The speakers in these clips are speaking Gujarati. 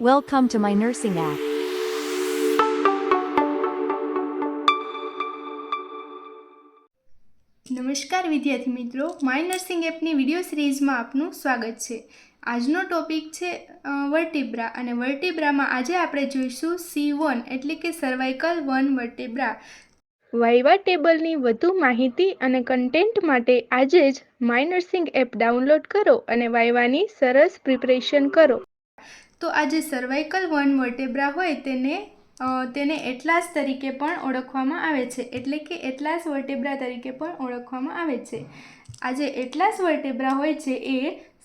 Welcome to my nursing app. નમસ્કાર વિદ્યાર્થી મિત્રો માય નર્સિંગ એપની વીડિયો સિરીઝમાં આપનું સ્વાગત છે. આજનો ટોપિક છે વર્ટિબ્રા અને વર્ટિબ્રામાં આજે આપણે જોઈશું સી વન એટલે કે સર્વાઇકલ વન વર્ટિબ્રા વાઇવા ટેબલની વધુ માહિતી અને કન્ટેન્ટ માટે આજે જ માય નર્સિંગ એપ ડાઉનલોડ કરો અને વાઇવાની સરસ પ્રિપરેશન કરો. તો આ જે સર્વાઇકલ વન વર્ટેબ્રા હોય તેને તેને એટલાસ તરીકે પણ ઓળખવામાં આવે છે. એટલે કે એટલાસ વર્ટેબ્રા તરીકે પણ ઓળખવામાં આવે છે. આ જે એટલાસ વર્ટેબ્રા હોય છે એ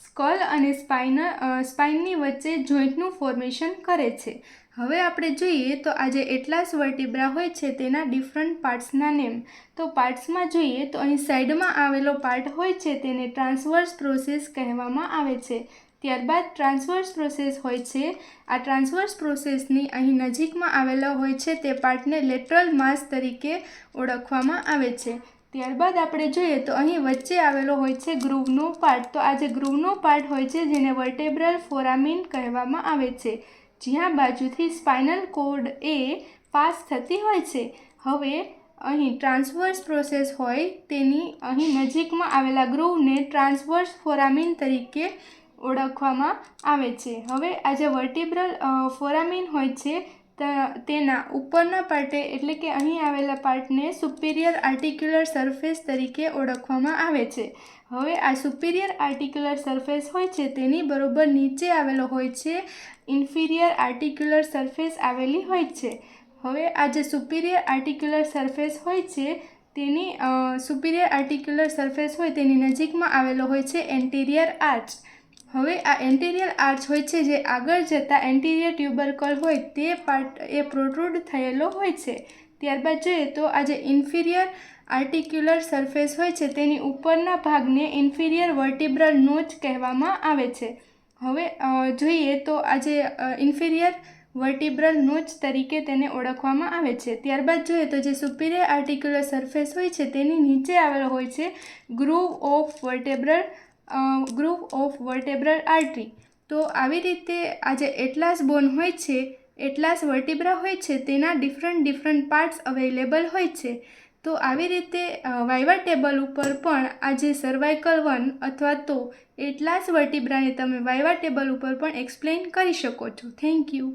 સ્કલ અને સ્પાઇનર સ્પાઇનની વચ્ચે જોઈન્ટનું ફોર્મેશન કરે છે. હવે આપણે જોઈએ તો આ જે એટલાસ વર્ટેબ્રા હોય છે તેના ડિફરન્ટ પાર્ટ્સના નેમ તો પાર્ટ્સમાં જોઈએ તો અહીં સાઈડમાં આવેલો પાર્ટ હોય છે તેને ટ્રાન્સવર્સ પ્રોસેસ કહેવામાં આવે છે. ત્યારબાદ ટ્રાન્સવર્સ પ્રોસેસ હોય છે. આ ટ્રાન્સવર્સ પ્રોસેસની અહીં નજીકમાં આવેલો હોય છે તે પાર્ટને લેટરલ માસ તરીકે ઓળખવામાં આવે છે. ત્યારબાદ આપણે જોઈએ તો અહીં વચ્ચે આવેલો હોય છે ગ્રુવનો પાર્ટ. તો આ જે ગ્રુવનો પાર્ટ હોય છે જેને વર્ટેબ્રલ ફોરામિન કહેવામાં આવે છે. જ્યાં બાજુથી સ્પાઇનલ કોડ એ પાસ થતી હોય છે. હવે અહીં ટ્રાન્સવર્સ પ્રોસેસ હોય તેની અહીં નજીકમાં આવેલા ગ્રુવને ટ્રાન્સવર્સ ફોરામિન તરીકે ઓળખવામાં આવે છે. હવે આ જે વર્ટિબ્રલ ફોરામિન હોય છે તેના ઉપરના પાર્ટે એટલે કે અહીં આવેલા પાર્ટને સુપિરિયર આર્ટિક્યુલર સરફેસ તરીકે ઓળખવામાં આવે છે. હવે આ સુપિરિયર આર્ટિક્યુલર સરફેસ હોય છે, તેની બરોબર નીચે આવેલો હોય છે, ઇન્ફિરિયર આર્ટિક્યુલર સરફેસ આવેલી હોય છે. હવે આ જે સુપિરિયર આર્ટિક્યુલર સરફેસ હોય છે, તેની સુપિરિયર આર્ટિક્યુલર સરફેસ હોય તેની નજીકમાં આવેલો હોય છે એન્ટિરિયર આર્ચ. હવે આ એન્ટિરિયર આર્ચ હોય છે, જે આગળ જતાં એન્ટિરિયર ટ્યુબરકલ હોય, તે પાર્ટ એ પ્રોટ્રુડ થયેલો હોય છે. ત્યારબાદ જોઈએ તો આ જે ઇન્ફિરિયર આર્ટિક્યુલર સરફેસ હોય છે, તેની ઉપરના ભાગને ઇન્ફિરિયર વર્ટિબ્રલ નોચ કહેવામાં આવે છે. હવે જોઈએ તો આ જે ઇન્ફિરિયર વર્ટિબ્રલ નોચ તરીકે તેને ઓળખવામાં આવે છે. ત્યારબાદ જોઈએ તો જે સુપિરિયર આર્ટિક્યુલર સરફેસ હોય છે, તેની નીચે આવેલો હોય છે groove of vertebral groove of vertebral artery. તો આવી રીતે આ જે એટલાસ બોન હોય છે, એટલાસ વર્ટિબ્રા હોય છે, તેના ડિફરન્ટ ડિફરન્ટ પાર્ટ્સ અવેલેબલ હોય છે. તો આવી રીતે વાઇવા ટેબલ ઉપર પણ આ જે સર્વાઇકલ વન અથવા તો એટલાસ વર્ટિબ્રાને તમે વાઇવા ટેબલ ઉપર પણ એક્સપ્લેન કરી શકો છો. Thank you